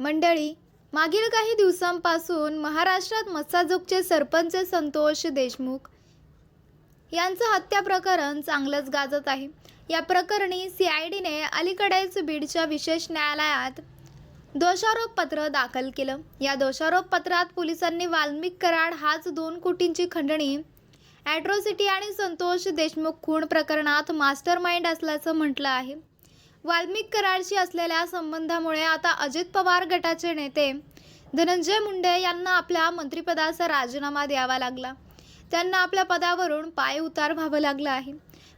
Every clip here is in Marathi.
मंडळी मागील काही दिवसांपासून महाराष्ट्रात मस्साजोगचे सरपंच संतोष देशमुख यांचं हत्या प्रकरण चांगलंच गाजत आहे. या प्रकरणी सी आय डीने अलीकडेच बीडच्या विशेष न्यायालयात दोषारोपपत्र दाखल केलं. या दोषारोपपत्रात पोलिसांनी वाल्मिक कराड हाच दोन कोटींची खंडणी ॲट्रोसिटी आणि संतोष देशमुख खून प्रकरणात मास्टर माइंड असल्याचं म्हटलं आहे. वाल्मिक करारशी असलेल्या संबंधामुळे आता अजित पवार गटाचे नेते धनंजय मुंडे यांना आपल्या मंत्रिपदाचा राजीनामा द्यावा लागला. त्यांना आपल्या पदावरून पाय उतार व्हावं लागलं आहे.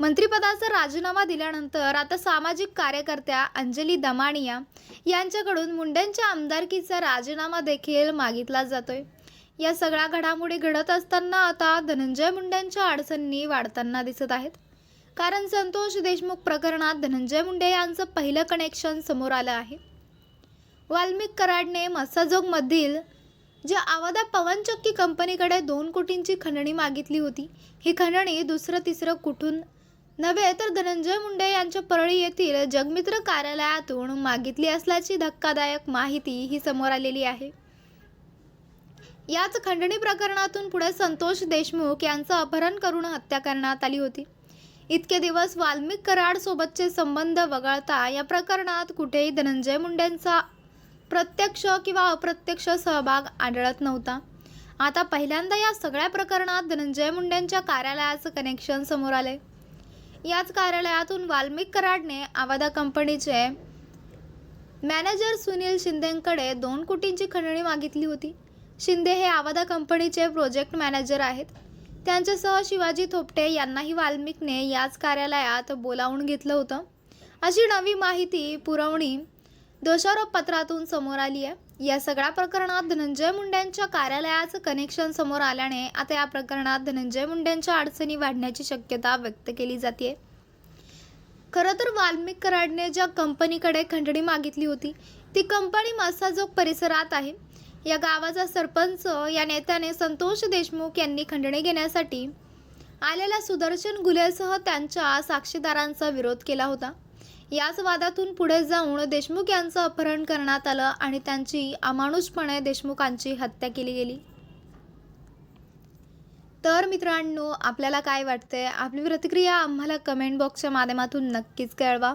मंत्रिपदाचा राजीनामा दिल्यानंतर आता सामाजिक कार्यकर्त्या अंजली दमानिया यांच्याकडून मुंडेंच्या आमदारकीचा राजीनामा देखील मागितला जातोय. या सगळ्या घडामोडी घडत असताना आता धनंजय मुंडेंच्या अडचणी वाढताना दिसत आहेत. कारण संतोष देशमुख प्रकरणात धनंजय मुंडे यांचं पहिलं कनेक्शन समोर आलं आहे. वाल्मिक कराडने मस्साजोगमधील ज्या आवादा पवनचक्की कंपनीकडे दोन कोटींची खंडणी मागितली होती ही खंडणी दुसरं तिसरं कुठून? नव्हे तर धनंजय मुंडे यांच्या परळी येथील जगमित्र कार्यालयातून मागितली असल्याची धक्कादायक माहिती ही समोर आलेली आहे. याच खंडणी प्रकरणातून पुढे संतोष देशमुख यांचं अपहरण करून हत्या करण्यात आली होती. इतके दिवस वाल्मिक कराड सोबतचे संबंध वगळता या प्रकरणात कुठेही धनंजय मुंडेंचा प्रत्यक्ष किंवा अप्रत्यक्ष सहभाग आढळत नव्हता. आता पहिल्यांदा या सगळ्या प्रकरणात धनंजय मुंडेंच्या कार्यालयाचं कनेक्शन समोर आले. याच कार्यालयातून वाल्मिक कराडने आवादा कंपनीचे मॅनेजर सुनील शिंदेंकडे दोन कोटींची खंडणी मागितली होती. शिंदे हे आवादा कंपनीचे प्रोजेक्ट मॅनेजर आहेत. त्यांच्यासह शिवाजी थोपटे यांनाही वाल्मिकने याच कार्यालयात बोलावून घेतलं होतं. अशी नवी माहिती पुरवणी दोषारोप पत्रातून समोर आली आहे. या सगळ्या प्रकरणात धनंजय मुंडेंच्या कार्यालयाचं कनेक्शन समोर आल्याने आता या प्रकरणात धनंजय मुंडेंच्या अडचणी वाढण्याची शक्यता व्यक्त केली जाते खरं तर वाल्मिक कराडने ज्या कंपनीकडे खंडणी मागितली होती ती कंपनी मस्साजोग परिसरात आहे. या गावाचा सरपंच या नेत्याने संतोष देशमुख यांनी खंडणी घेण्यासाठी आलेल्या सुदर्शन गुलेसह त्यांच्या साक्षीदारांचा विरोध केला होता. याच वादातून पुढे जाऊन देशमुख यांचं अपहरण करण्यात आलं आणि त्यांची अमानुषपणे देशमुखांची हत्या केली गेली. तर मित्रांनो आपल्याला काय वाटतंय? आपली प्रतिक्रिया आम्हाला कमेंट बॉक्सच्या माध्यमातून नक्कीच कळवा.